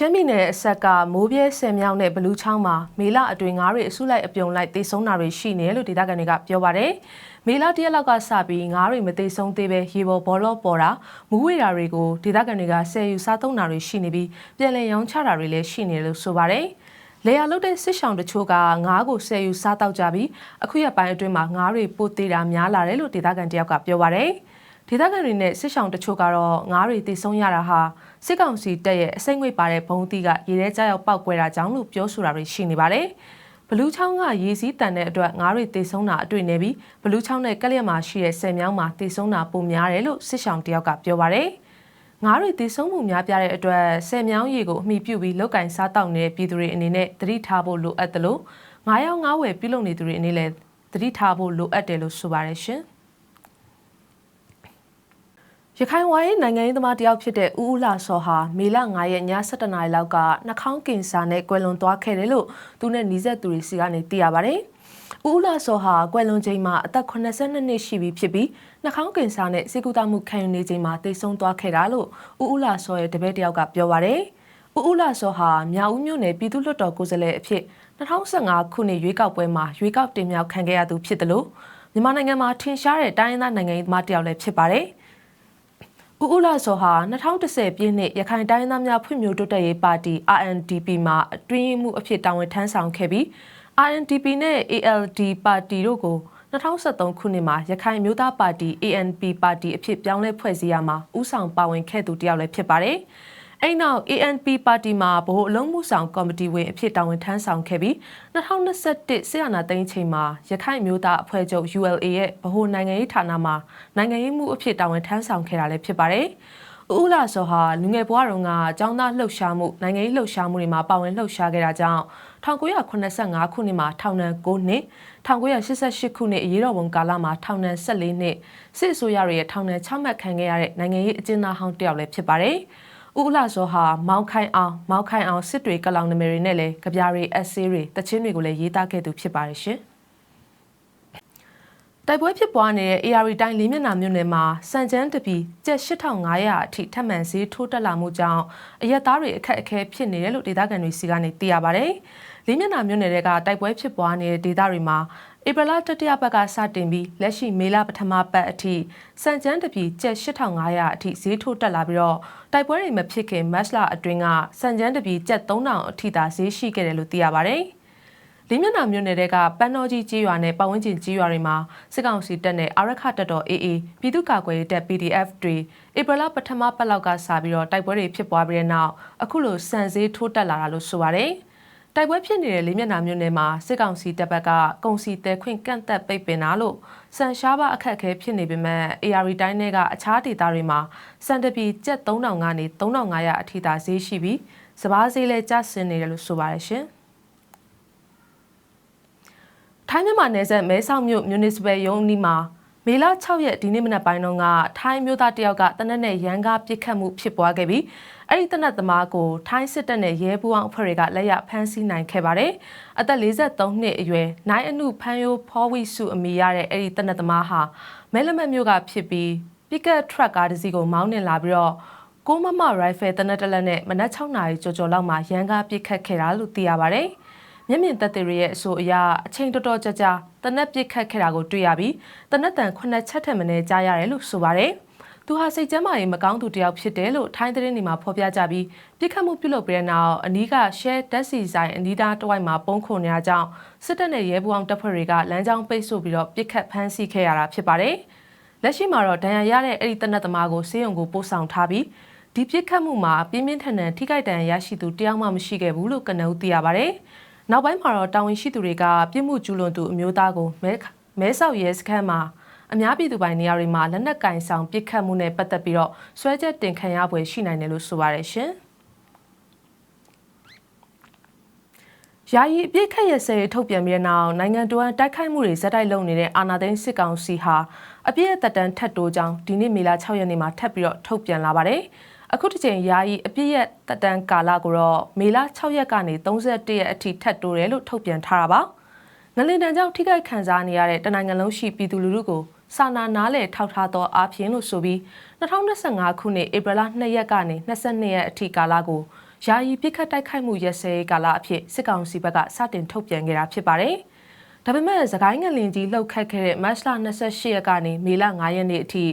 ရှမ်းပြည်နယ်အဆက်ကမိုးပြဲဆယ်မြောက်နဲ့ဘလူးချောင်းမှာမေလအတွင်းငါးတွေအစုလိုက်အပြုံလိုက်တေဆုံးတာတွေရှိနေတယ်လို့ဒေသခံတွေကပြောပါတယ်။မေလတရက်လောက်ကစပြီးငါးတွေမတေဆုံးသေးပဲရေပေါ်ဘောလော့ပေါ်တာမူးဝေတာတွေကိုဒေသခံတွေကဆယ်ယူစားသုံးတာတွေရှိနေပြီးပြည်လည်ရောင်းချတာတွေလည်းရှိနေတယ်လို့ဆိုပါတယ်။လေယာလုတ်တဲ့စစ်ဆောင်တချို့ကငါးကိုဆယ်ယူစားတောက်ကြပြီးအခုရက်ပိုင်းအတွင်းမှာငါးတွေပိုသေးတာများလာတယ်လို့ဒေသခံတယောက်ကပြောပါတယ်။ ဒေသခံတွေနဲ့စစ်ဆောင်တချို့ကတော့ငါးတွေတည်ဆုံးရတာဟာစစ်ကောင်စီတပ်ရဲ့အစိမ့်ငွေပါတဲ့ဘုံတီကရေထဲကျရောက်ပောက်ကွဲတာကြောင့်လို့ပြောဆိုတာတွေရှိနေပါတယ်။ဘလူးချောင်းကရေစည်းတန်တဲ့အတွက်ငါးတွေတည်ဆုံးတာအတွေ့နေပြီးဘလူးချောင်းနဲ့ကက်လျက်မှာရှိတဲ့ဆယ်မြောင်းမှာတည်ဆုံးတာပိုများတယ်လို့စစ်ဆောင်တယောက်ကပြောပါတယ်။ငါးတွေတည်ဆုံးမှုများပြားတဲ့အတွက်ဆယ်မြောင်းရေကိုအမိပြုပြီးလောက်ကင်စားတောက်နေတဲ့ပြည်သူတွေအနေနဲ့သတိထားဖို့လိုအပ်တယ်လို့ငါးရောက်ငါးဝယ်ပြုလုပ်နေသူတွေအနေနဲ့သတိထားဖို့လိုအပ်တယ်လို့ဆိုပါတယ်ရှင်။ ရခိုင်ဝိုင်းနိုင်ငံရေးသမားတယောက်ဖြစ်တဲ့ဦးဦးလာစောဟာမေလ9ရက်ည7:00နာရီလောက်ကနှာခေါင်းကင်ဆာနဲ့ကွယ်လွန်သွားခဲ့တယ်လို့သူနဲ့နီးစပ်သူတွေစီကနေသိရပါတယ်။ဦးဦးလာစောဟာကွယ်လွန်ချိန်မှာအသက်82နှစ်ရှိပြီဖြစ်ပြီးနှာခေါင်းကင်ဆာနဲ့စေကူတာမှုခံယူနေချိန်မှာသေဆုံးသွားခဲ့တာလို့ဦးဦးလာစောရဲ့တပည့်တယောက်ကပြောပါတယ်။ဦးဦးလာစောဟာမြောက်ဦးမြို့နယ်ပြည်သူ့လွှတ်တော်ကိုယ်စားလှယ်အဖြစ်2015ခုနှစ်ရွေးကောက်ပွဲမှာရွေးကောက်တင်မြှောက်ခံခဲ့ရသူဖြစ်တယ်လို့မြန်မာနိုင်ငံမှာထင်ရှားတဲ့တိုင်းရင်းသားနိုင်ငံရေးသမားတယောက်လည်းဖြစ်ပါတယ်။ ဦးဦးလာစောဟာ2010ပြည့်နှစ်ရခိုင်တိုင်းသားများဖွံ့ဖြိုးတိုးတက်ရေးပါတီ RNDP မှာအတွင်းမှုအဖြစ်တာဝန်ထမ်းဆောင်ခဲ့ပြီး RNDP နဲ့ ALD ပါတီတို့ကို2013ခုနှစ်မှာရခိုင်မျိုးသားပါတီ ANP ပါတီအဖြစ်ပြောင်းလဲဖွဲ့စည်းရမှာဥဆောင်ပါဝင်ခဲ့သူတယောက်လည်းဖြစ်ပါတယ်။ အဲ့နောက် ANP ပါတီမှာဗဟိုအလုံးမှုဆောင်ကော်မတီဝင်အဖြစ်တာဝန်ထမ်းဆောင်ခဲ့ပြီး2021ဆီယနာသိန်းချိန်မှာရခိုင်မျိုးသားအဖွဲ့ချုပ် ULA ရဲ့ဗဟိုနိုင်ငံရေးဌာနမှာနိုင်ငံရေးမှုအဖြစ်တာဝန်ထမ်းဆောင်ခဲ့တာလည်းဖြစ်ပါတယ်။ဦးလာစောဟာလူငယ်ဘဝတုန်းကကျောင်းသားလှုပ်ရှားမှုနိုင်ငံရေးလှုပ်ရှားမှုတွေမှာပါဝင်လှုပ်ရှားခဲ့တာကြောင့်1985ခုနှစ်မှာထောင်ဒဏ်9နှစ်1988ခုနှစ်အရေးတော်ပုံကာလမှာထောင်ဒဏ်14နှစ်စစ်အစိုးရရဲ့ထောင်ဒဏ်6မှတ်ခံခဲ့ရတဲ့နိုင်ငံရေးအကျဉ်းသားဟောင်းတယောက်လည်းဖြစ်ပါတယ်။ ဦးလှစောဟာမောင်ခိုင်အောင်မောင်ခိုင်အောင်စစ်တွေကလောင်နမတွေနဲ့လည်းကြပြားတွေအဆေးတွေတချင်းတွေကိုလည်းရေးသားခဲ့သူဖြစ်ပါတယ်ရှင်တိုက်ပွဲဖြစ်ပွားနေတဲ့ AR တိုင်းလေးမျက်နှာမြို့နယ်မှာစံချမ်းတပီကျပ်8500အထိထပ်မံဈေးထိုးတက်လာမှုကြောင့်အရက်သားတွေအခက်အခဲဖြစ်နေတယ်လို့ဒေသခံတွေစီကနေသိရပါဗျ။လေးမျက်နှာမြို့နယ်တွေကတိုက်ပွဲဖြစ်ပွားနေတဲ့ဒေသတွေမှာ ဧပြီလတတိယပတ်ကစတင်ပြီးလက်ရှိမေလပထမပတ်အထိစံကျန်းတပြီကျပ်8500အထိဈေးထိုးတက်လာပြီးတော့တိုက်ပွဲတွေမဖြစ်ခင်မတ်လအတွင်းကစံကျန်းတပြီကျပ်3000အထိသာဈေးရှိခဲ့တယ်လို့သိရပါတယ်။လေးမျက်နှာမြို့နယ်တွေကပန်းတော်ကြီးကြီးရွာနဲ့ပတ်ဝန်းကျင်ကြီးရွာတွေမှာစစ်ကောင်စီတပ်နဲ့အာရခတပ်တော် AA ပြည်သူ့ကာကွယ်ရေးတပ် PDF တွေဧပြီလပထမပတ်လောက်ကစပြီးတော့တိုက်ပွဲတွေဖြစ်ပွားပြီးတဲ့နောက်အခုလိုစံဈေးထိုးတက်လာတာလို့ဆိုပါတယ်။ တိုက်ပွဲဖြစ်နေတဲ့လေးမျက်နှာမြို့နယ်မှာစစ်ကောင်စီတပ်ဘက်ကကုန်စီတဲခွင့်ကန့်သက်ပိတ်ပင်တာလို့စံရှားပါအခက်အခဲဖြစ်နေပေမဲ့ AR တိုင်းတွေကအခြားဒေသတွေမှာစံတပီကျပ်3000ကနေ3500အထိသာဈေးရှိပြီးစပားဈေးလည်းကျဆင်းနေတယ်လို့ဆိုပါတယ်ရှင်။ထိုင်းမြန်မာနယ်စပ်မဲဆောက်မြို့ municipal ရုံးနီးမှာ မေလ6ရက်ဒီနေ့မနက်ပိုင်းတုန်းကထိုင်းမျိုးသားတယောက်ကတနက်နဲ့ရန်ကားပစ်ခတ်မှုဖြစ်ပွားခဲ့ပြီးအဲ့ဒီတနက်သမားကိုထိုင်းစစ်တပ်နဲ့ရဲဘူအောင်အဖွဲ့တွေကလက်ရဖမ်းဆီးနိုင်ခဲ့ပါတယ်။အသက်43နှစ်အရွယ်နိုင်အနုဖမ်းရိုးဖောဝိစုအမိရတဲ့အဲ့ဒီတနက်သမားဟာမဲလမတ်မြို့ကဖြစ်ပြီးပစ်ကတ်ထရက်ကားတစ်စီးကိုမောင်းနှင်လာပြီးတော့ကိုမမရိုင်ဖယ်တနက်တလက်နဲ့မနက်6နာရီကျော်ကျော်လောက်မှာရန်ကားပစ်ခတ်ခဲ့တာလို့သိရပါတယ်။ မျက်မြင်သက်သေတွေရဲ့အဆိုအရအချိန်တော်တော်ကြာကြာတနက်ပစ်ခတ်ခဲ့တာကိုတွေ့ရပြီးတနက်တန်ခုနှစ်ချက်ထက်မနည်းကြားရတယ်လို့ဆိုပါတယ်။သူဟာစိတ်ကျမ်းမာရေးမကောင်းသူတစ်ယောက်ဖြစ်တယ်လို့ထိုင်းသတင်းတွေမှာဖော်ပြကြပြီးပြစ်ခတ်မှုပြုလုပ်ပြီးတဲ့နောက်အနီးက share တက်စီဆိုင်အနီးသားတဝိုက်မှာပုံခုန်နေတာကြောင့်စစ်တပ်နဲ့ရဲဘော်အောင်တပ်ဖွဲ့တွေကလမ်းကြောင်းပိတ်ဆို့ပြီးတော့ပြစ်ခတ်ဖမ်းဆီးခဲ့ရတာဖြစ်ပါတယ်။လက်ရှိမှာတော့ဒဏ်ရာရတဲ့အဲ့ဒီတနက်သမားကိုစေယုံကိုပို့ဆောင်ထားပြီးဒီပြစ်ခတ်မှုမှာပြင်းပြင်းထန်ထန်ထိခိုက်ဒဏ်ရာရရှိသူတယောက်မှမရှိခဲ့ဘူးလို့ကနဦးသိရပါတယ်။ နောက်ပိုင်းမှာတော့တာဝန်ရှိသူတွေကပြစ်မှုကျူးလွန်သူအမျိုးသားကိုမဲမဲဆောက်ရဲစခန်းမှာအများပြည်သူပိုင်နေရာတွေမှာလက်နက်ကင်ဆောင်ပစ်ခတ်မှုနဲ့ပတ်သက်ပြီးတော့ဆွဲချက်တင်ခံရပွဲရှိနိုင်တယ်လို့ဆိုပါတယ်ရှင်။ယာယီအပြစ်ခတ်ရစဲထုတ်ပြန်ပြီးတဲ့နောက်နိုင်ငံတော်တိုက်ခိုက်မှုတွေဇက်တိုက်လုပ်နေတဲ့အာဏာသိမ်းစစ်ကောင်စီဟာအပြစ်အသက်တမ်းထပ်တိုးကြောင်းဒီနေ့မေလ6ရက်နေ့မှာထပ်ပြီးတော့ထုတ်ပြန်လာပါတယ်။ အခုတစ်ချိန်ယာယီအပြည့်ရက်တက်တန်းကာလကိုတော့မေလ6ရက်ကနေ31ရက်အထိထပ်တိုးတယ်လို့ထုတ်ပြန်ထားတာပါငလင်တန်ကြောင့်ထိခိုက်ခံစားနေရတဲ့တနိုင်ငံလုံးရှိပြည်သူလူထုကိုစာနာနားလည်ထောက်ထားသောအားဖြင့်လို့ဆိုပြီး2025ခုနှစ်ဧပြီလ2ရက်ကနေ22ရက်အထိကာလကိုယာယီပစ်ခတ်တိုက်ခိုက်မှုရစဲကာလအဖြစ်စစ်ကောင်စီဘက်ကစတင်ထုတ်ပြန်ခဲ့တာဖြစ်ပါတယ်။ ဒါပေမဲ့သခိုင်းငလင်ကြီးလှုပ်ခတ်ခဲ့တဲ့မတ်လ28ရက်ကနေမေလ9ရက်နေ့အထိ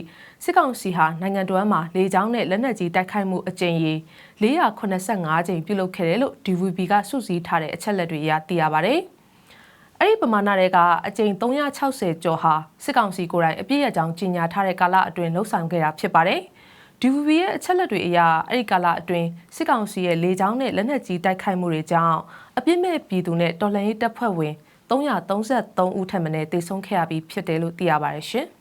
စစ်ကောင်စီဟာနိုင်ငံတော်မှာလေကြောင်းနဲ့လက်နက်ကြီးတိုက်ခိုက်မှုအကြိမ်ရေ485ကြိမ်ပြုလုပ်ခဲ့တယ်လို့ DVB ကစုစည်းထားတဲ့အချက်လက်တွေအရသိရပါတယ်။အဲ့ဒီပမာဏတွေကအကြိမ်360ကျော်ဟာစစ်ကောင်စီကိုယ်တိုင်အပြည့်အကြောင်းကြီးညာထားတဲ့ကာလအတွင်းလှုပ်ဆောင်ခဲ့တာဖြစ်ပါတယ်။ DVB ရဲ့အချက်လက်တွေအရအဲ့ဒီကာလအတွင်းစစ်ကောင်စီရဲ့လေကြောင်းနဲ့လက်နက်ကြီးတိုက်ခိုက်မှုတွေကြောင့်အပြစ်မဲ့ပြည်သူနဲ့တော်လှန်ရေးတပ်ဖွဲ့ဝင် 333ဦးထပ်မံတေဆုံးခဲ့ရပြီးဖြစ်တယ်လို့သိရပါတယ်ရှင်။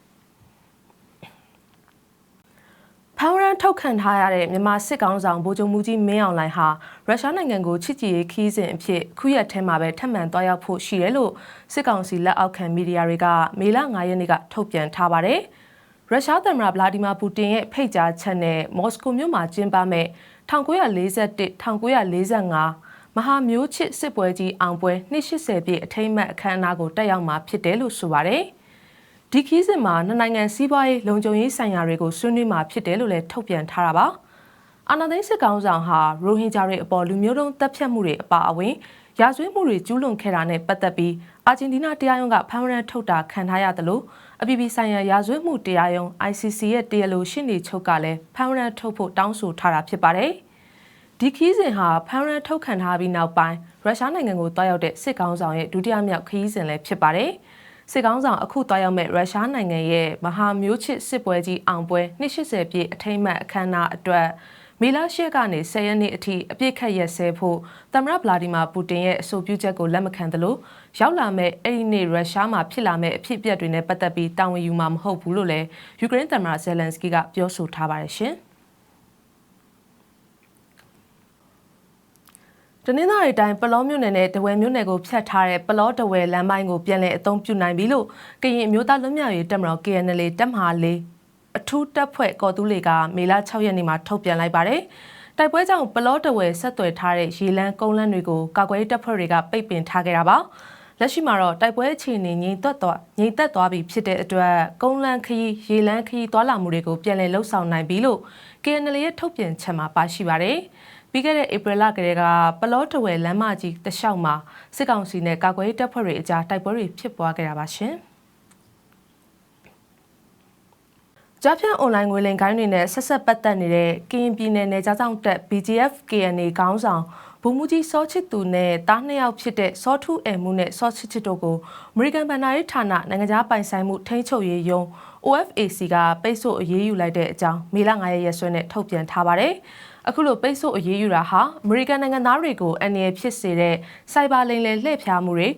ဖန်ရန်ထုတ်ခံထားရတဲ့မြန်မာစစ်ကောင်ဆောင်ဗိုလ်ချုပ်မူကြီးမင်းအောင်လှိုင်ဟာရုရှားနိုင်ငံကိုချစ်ကြည်ရေးခီးစဉ်အဖြစ်ခုရက်ထဲမှာပဲထပ်မံတွားရောက်ဖို့ရှိတယ်လို့စစ်ကောင်စီလက်အောက်ခံမီဒီယာတွေကမေလ9ရက်နေ့ကထုတ်ပြန်ထားပါတယ်။ရုရှားသမ္မတဗလာဒီမာပူတင်ရဲ့ဖိတ်ကြားချက်နဲ့မော်စကိုမြို့မှာကျင်းပမဲ့1941-1945 မဟာမျိုးချစ်စစ်ပွဲကြီးအောင်ပွဲ280ပြည့်အထိမ်းအမှတ်အခမ်းအနားကိုတက်ရောက်မှာဖြစ်တယ်လို့ဆိုပါတယ်။ဒီခီးစဉ်မှာနှစ်နိုင်ငံစီးပွားရေးလုံခြုံရေးဆိုင်ရာတွေကိုဆွေးနွေးမှာဖြစ်တယ်လို့လည်းထုတ်ပြန်ထားတာပါ။အာနာသိန်းစစ်ကောင်ဆောင်ဟာရိုဟင်ဂျာတွေအပေါ်လူမျိုးတုံးတပ်ဖြတ်မှုတွေအပါအဝင်ရာဇဝတ်မှုတွေကျူးလွန်ခဲ့တာနဲ့ပတ်သက်ပြီးအာဂျင်တီးနားတရားရုံးကဖမ်းဝရမ်းထုတ်တာခံထားရတယ်လို့အပြည်ပြည်ဆိုင်ရာရာဇဝတ်မှုတရားရုံး ICC ရဲ့တရားလိုရှင်းနေချုပ်ကလည်းဖမ်းဝရမ်းထုတ်ဖို့တောင်းဆိုထားတာဖြစ်ပါတယ်။ ဒီခီးစဉ်ဟာဖမ်းဝရမ်းထုတ်ခံထားပြီးနောက်ပိုင်းရုရှားနိုင်ငံကိုတွားရောက်တဲ့စစ်ကောင်ဆောင်ရဲ့ဒုတိယမြောက်ခီးစဉ်လည်းဖြစ်ပါတယ်။စစ်ကောင်ဆောင်အခုတွားရောက်မဲ့ရုရှားနိုင်ငံရဲ့မဟာမျိုးချစ်စစ်ပွဲကြီးအောင်ပွဲ280ပြည့်အထိမ်းအမှတ်အခမ်းအနားအတွက်မေလ၈ကနေ10ရက်နေ့အထိအပြစ်ခတ်ရက်စဲဖို့သမ္မတဗလာဒီမာပူတင်ရဲ့အဆိုပြုချက်ကိုလက်မခံသလိုရောက်လာမဲ့အဲ့ဒီနေ့ရုရှားမှာဖြစ်လာမဲ့အဖြစ်အပျက်တွေနဲ့ပတ်သက်ပြီးတာဝန်ယူမှာမဟုတ်ဘူးလို့လည်းယူကရိန်းသမ္မတဇယ်လန်စကီကပြောဆိုထားပါတယ်ရှင်။ တနင်္လာရီတိုင်းပလောမြို့နယ်နဲ့တဝယ်မြို့နယ်ကိုဖျက်ထားတဲ့ပလောတဝယ်လမ်းပိုင်းကိုပြန်လည်အသုံးပြုနိုင်ပြီလို့ကရင်အမျိုးသားလွတ်မြောက်ရေးတပ်မတော် KNL တပ်မဟာလေးအထူးတပ်ဖွဲ့ကော်တူးလေကမေလ6ရက်နေ့မှာထုတ်ပြန်လိုက်ပါတယ်။တိုက်ပွဲကြောင့်ပလော့တဝယ်ဆက်သွယ်ထားတဲ့ရေလန်းကုန်းလန်းတွေကိုကာကွယ်တပ်ဖွဲ့တွေကပိတ်ပင်ထားခဲ့တာပါ။လက်ရှိမှာတော့တိုက်ပွဲအခြေအနေငြိမ်သက်သွားငြိမ်သက်သွားပြီဖြစ်တဲ့အတွက်ကုန်းလန်းခရီးရေလန်းခရီးသွားလာမှုတွေကိုပြန်လည်လှုပ်ဆောင်နိုင်ပြီလို့ KNL ရဲ့ထုတ်ပြန်ချက်မှာပါရှိပါတယ်။ ပြီးခဲ့တဲ့ဧပြီလကတည်းကပလော့တဝယ်လမ်းမကြီးတလျှောက်မှာစစ်ကောင်စီနဲ့ကာကွယ်တပ်ဖွဲ့တွေအကြားတိုက်ပွဲတွေဖြစ်ပွားခဲ့တာပါရှင်။ကြားဖြန့်အွန်လိုင်းငွေလိမ်ကိုင်းတွေနဲ့ဆက်ဆက်ပတ်သက်နေတဲ့ကရင်ပြည်နယ်နယ်ကြားဆောင်တပ် BGF KNA ခေါင်းဆောင်ဗိုလ်မှူးကြီးစောချစ်သူနဲ့တားနှစ်ယောက်ဖြစ်တဲ့စောထူးအဲမှုနဲ့စောချစ်ချစ်တို့ကိုအမေရိကန်ဗန်နာရေးဌာနနိုင်ငံခြားပိုင်ဆိုင်မှုထိန်းချုပ်ရေးယုံ OFAC ကပိတ်ဆို့အရေးယူလိုက်တဲ့အကြောင်းမေလ9ရက်ရက်စွဲနဲ့ထုတ်ပြန်ထားပါတယ်။အခုလိုပိတ်ဆို့အရေးယူတာဟာအမေရိကန်နိုင်ငံသားတွေကိုအန္တရာယ်ဖြစ်စေတဲ့စိုက်ဘာလိမ်လည်လှည့်ဖျားမှုတွေ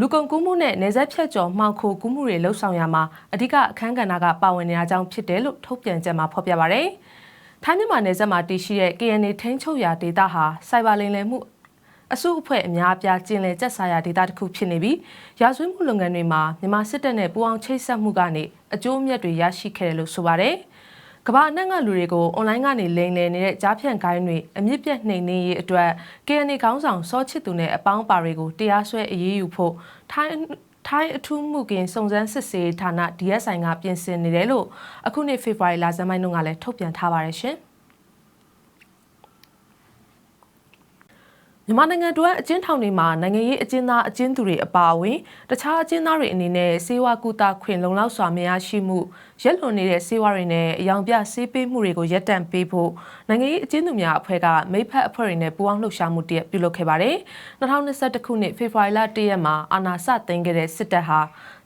လူကုန်ကူးမှုနဲ့နေဆက်ဖြတ်ကျော်မှောင်ခိုကူးမှုတွေလှုပ်ဆောင်ရမှာအဓိကအခန်းကဏ္ဍကပါဝင်နေတာကြောင့်ဖြစ်တယ်လို့ထုတ်ပြန်ချက်မှာဖော်ပြပါရယ်။ထိုင်းမြန်မာနယ်စပ်မှာတည်ရှိတဲ့ KNA ထိန်းချုပ်ရာဒေသဟာစိုက်ဘာလိမ်လည်မှု အစုအဖွဲ့အများအပြားကျင်လည်ကျက်စားရာဒေသတစ်ခုဖြစ်နေပြီးရာဇဝတ်မှုလုပ်ငန်းတွေမှာမြန်မာစစ်တပ်နဲ့ပူးပေါင်းချိတ်ဆက်မှုကနေအကျိုးအမြတ်တွေရရှိခဲ့တယ်လို့ဆိုပါတယ်။ကမ္ဘာအနှံ့ကလူတွေကိုအွန်လိုင်းကနေလိမ်လည်နေတဲ့ကြားဖြန့်ခိုင်းတွေအမြင့်ပြတ်နှိမ်နင်းရေးအတွက် KNA ခေါင်းဆောင်စောချစ်သူနဲ့အပေါင်းပါတွေကိုတရားစွဲအရေးယူဖို့ထိုင်းထိုင်းအထူးမှုကင်စုံစမ်းစစ်ဆေးဌာန DSI ကပြင်ဆင်နေတယ်လို့အခုနှစ်ဖေဖော်ဝါရီလဇန်ပိုင်းတုန်းကလည်းထုတ်ပြန်ထားပါတယ်ရှင်။ မြန်မာနိုင်ငံတွင်းအကျဉ်းထောင်တွေမှာနိုင်ငံရေးအကျဉ်းသားအကျဉ်းသူတွေအပါအဝင်တခြားအကျဉ်းသားတွေအနေနဲ့စေဝါကူတာခွင့်လုံလောက်စွာမရရှိမှုရက်လွန်နေတဲ့စေဝါတွေနဲ့အယောင်ပြဆေးပေးမှုတွေကိုရပ်တန့်ပေးဖို့နိုင်ငံရေးအကျဉ်းသူများအဖွဲ့ကမိဖက်အဖွဲ့တွေနဲ့ပူးပေါင်းလှုပ်ရှားမှုတရက်ပြုလုပ်ခဲ့ပါတယ်။2021ခုနှစ်ဖေဖော်ဝါရီလ1ရက်မှာအာဏာစသိမ်းခဲ့တဲ့စစ်တပ်ဟာ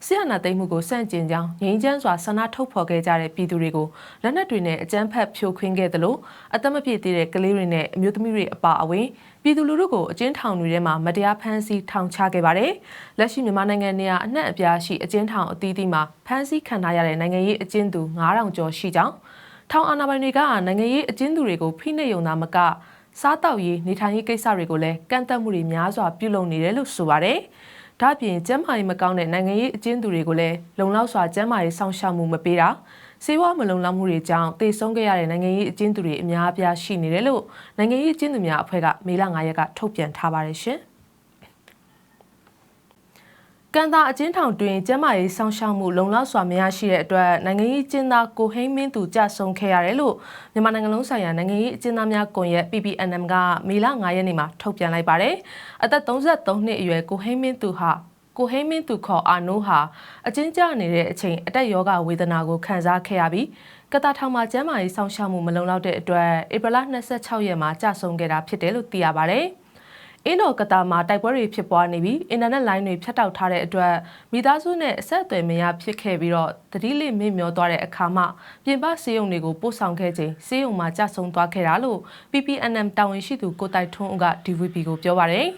ဆီယနာသိမ်းမှုကိုစန့်ကျင်ကြောင်းငြိမ်းချမ်းစွာဆန္ဒထုတ်ဖော်ခဲ့ကြတဲ့ပြည်သူတွေကိုလက်နက်တွေနဲ့အကြမ်းဖက်ဖြိုခွင်းခဲ့သလိုအသက်မပြည့်သေးတဲ့ကလေးတွေနဲ့အမျိုးသမီးတွေအပါအဝင် ပြည်သူလူထုကိုအကျဉ်းထောင်တွေထဲမှာမတရားဖမ်းဆီးထောင်ချခဲ့ပါတယ်။လက်ရှိမြန်မာနိုင်ငံနေရာအနှံ့အပြားရှိအကျဉ်းထောင်အသီးသီးမှာဖမ်းဆီးခံထားရတဲ့နိုင်ငံရေးအကျဉ်းသူ9000ကျော်ရှိကြောင်းထောင်အာဏာပိုင်တွေကနိုင်ငံရေးအကျဉ်းသူတွေကိုဖိနှိပ်ယုံသားမကစားတောက်ရေးနေထိုင်ရေးကိစ္စတွေကိုလည်းကန့်သတ်မှုတွေများစွာပြုလုပ်နေတယ်လို့ဆိုပါတယ်။ဒါ့အပြင်ကျန်းမာရေးမကောင်းတဲ့နိုင်ငံရေးအကျဉ်းသူတွေကိုလည်းလုံလောက်စွာကျန်းမာရေးစောင့်ရှောက်မှုမပေးတာ စေဝါမလုံလောက်မှုတွေကြောင့်တေဆုံးခဲ့ရတဲ့နိုင်ငံရေးအကျဉ်းသူတွေအများအပြားရှိနေတယ်လို့နိုင်ငံရေးအကျဉ်းသူများအဖွဲ့ကမေလ9ရက်ကထုတ်ပြန်ထားပါတယ်ရှင်။ကန်တာအကျဉ်းထောင်တွင်ကျန်းမာရေးစောင့်ရှောက်မှုလုံလောက်စွာမရရှိတဲ့အတွက်နိုင်ငံရေးကျင်းသားကိုဟိန်းမင်းသူကြဆုံးခဲ့ရတယ်လို့မြန်မာနိုင်ငံလုံးဆိုင်ရာနိုင်ငံရေးအကျဉ်းသားများကွန်ရက် PPNM ကမေလ9ရက်နေ့မှာထုတ်ပြန်လိုက်ပါတယ်။အသက်33နှစ်အရွယ်ကိုဟိန်းမင်းသူဟာ ကိုဟိန်းမင်းသူခေါ်အာနိုးဟာအကျဉ်းကျနေတဲ့အချိန်အတက်ယောဂဝေဒနာကိုခံစားခဲ့ရပြီးကတာထောင်မှာကျန်းမာရေးစောင့်ရှောက်မှုမလုံလောက်တဲ့အတွက်ဧပြီလ26ရက်မှာကြာဆုံးခဲ့တာဖြစ်တယ်လို့သိရပါတယ်။အင်းတော်ကတာမှာတိုက်ပွဲတွေဖြစ်ပွားနေပြီးအင်တာနက်လိုင်းတွေဖြတ်တောက်ထားတဲ့အတွက်မိသားစုနဲ့အဆက်အသွယ်မရဖြစ်ခဲ့ပြီးတော့တတိလိမေ့မျောသွားတဲ့အခါမှာပြင်ပစေယုံတွေကိုပို့ဆောင်ခဲ့ချိန်စေယုံမှာကြာဆုံးသွားခဲ့တာလို့ PPNM တာဝန်ရှိသူကိုတိုက်ထွန်းဦးက DVB ကိုပြောပါရယ်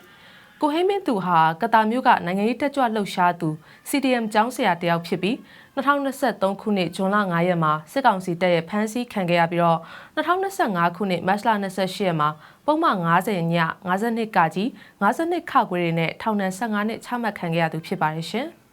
ကိုဟိမင်းသူဟာကတာမျိုးကနိုင်ငံရေးတက်ကြွလှုပ်ရှားသူ CDM ကျောင်းဆရာတယောက်ဖြစ်ပြီး2023ခုနှစ်ဇွန်လ9ရက်မှာစစ်ကောင်စီတပ်ရဲ့ဖမ်းဆီးခံခဲ့ရပြီးတော့2025ခုနှစ်မတ်လ28ရက်မှာပုံမှန်90ည52ကကြီး52ခခွေတွေနဲ့ထောင်ဒဏ်15နှစ်ချမှတ်ခံခဲ့ရသူဖြစ်ပါတယ်ရှင်။